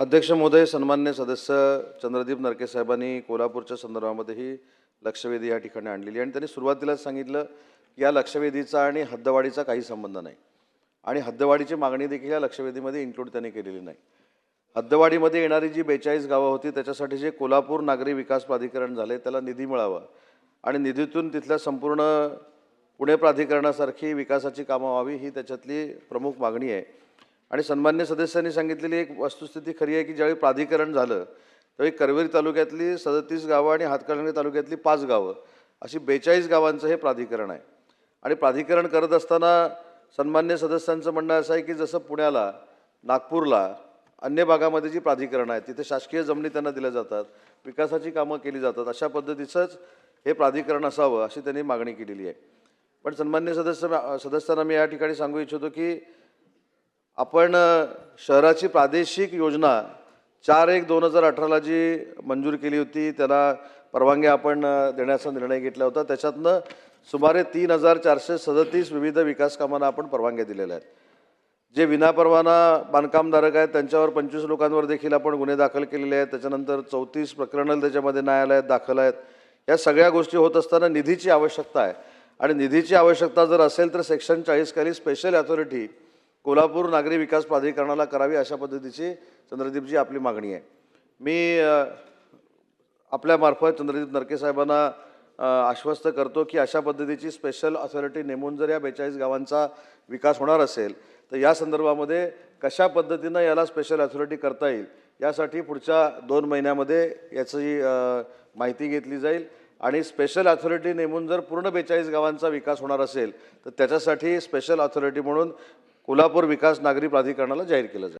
अध्यक्ष महोदय सन्मान्य सदस्य चंद्रदीप नरके साहेबांनी कोल्हापूरच्या संदर्भामध्येही लक्षवेधी या ठिकाणी आणलेली आहे. आणि त्यांनी सुरुवातीलाच सांगितलं की या लक्षवेधीचा आणि हद्दवाढीचा काही संबंध नाही. आणि हद्दवाढीची मागणी देखील या लक्षवेधीमध्ये इन्क्लूड त्यांनी केलेली नाही. हद्दवाढीमध्ये येणारी जी बेचाळीस गावं होती त्याच्यासाठी जे कोल्हापूर नागरी विकास प्राधिकरण झाले त्याला निधी मिळावा. आणि निधीतून तिथल्या संपूर्ण पुणे प्राधिकरणासारखी विकासाची कामं व्हावी ही त्याच्यातली प्रमुख मागणी आहे. आणि सन्मान्य सदस्यांनी सांगितलेली एक वस्तुस्थिती खरी आहे की ज्यावेळी प्राधिकरण झालं त्यावेळी करवेरी तालुक्यातली सदतीस गावं आणि हातकणंगले तालुक्यातली पाच गावं अशी बेचाळीस गावांचं हे प्राधिकरण आहे. आणि प्राधिकरण करत असताना सन्मान्य सदस्यांचं म्हणणं असं आहे की जसं पुण्याला नागपूरला अन्य भागामध्ये जी प्राधिकरणं आहेत तिथे शासकीय जमिनी त्यांना दिल्या जातात विकासाची कामं केली जातात अशा पद्धतीचंच हे प्राधिकरण असावं अशी त्यांनी मागणी केलेली आहे. पण सन्मान्य सदस्य सदस्यांना मी या ठिकाणी सांगू इच्छितो की आपण शहराची प्रादेशिक योजना चार एक दोन हजार अठराला जी मंजूर केली होती त्याला परवानगी आपण देण्याचा निर्णय घेतला होता. त्याच्यातनं सुमारे तीन हजार चारशे सदतीस विविध विकास कामांना आपण परवानग्या दिलेल्या आहेत. जे विनापरवाना बांधकामधारक आहेत त्यांच्यावर पंचवीस लोकांवर देखील आपण गुन्हे दाखल केलेले आहेत. त्याच्यानंतर चौतीस प्रकरणं त्याच्यामध्ये न्यायालयात दाखल आहेत. या सगळ्या गोष्टी होत असताना निधीची आवश्यकता आहे. आणि निधीची आवश्यकता जर असेल तर सेक्शन चाळीस खाली स्पेशल अथॉरिटी कोल्हापूर नागरी विकास प्राधिकरणाला करावी अशा पद्धतीची चंद्रदीपजी आपली मागणी आहे. मी आपल्यामार्फत चंद्रदीप नरके साहेबांना आश्वस्त करतो की अशा पद्धतीची स्पेशल अथॉरिटी नेमून जर या बेचाळीस गावांचा विकास होणार असेल तर या संदर्भामध्ये कशा पद्धतीनं याला स्पेशल अथॉरिटी करता येईल यासाठी पुढच्या दोन महिन्यामध्ये याची माहिती घेतली जाईल आणि स्पेशल अथॉरिटी नेमून जर पूर्ण बेचाळीस गावांचा विकास होणार असेल तर त्याच्यासाठी स्पेशल अथॉरिटी म्हणून कोल्हापूर विकास नागरी प्राधिकरणाला जाहीर केलं जाईल.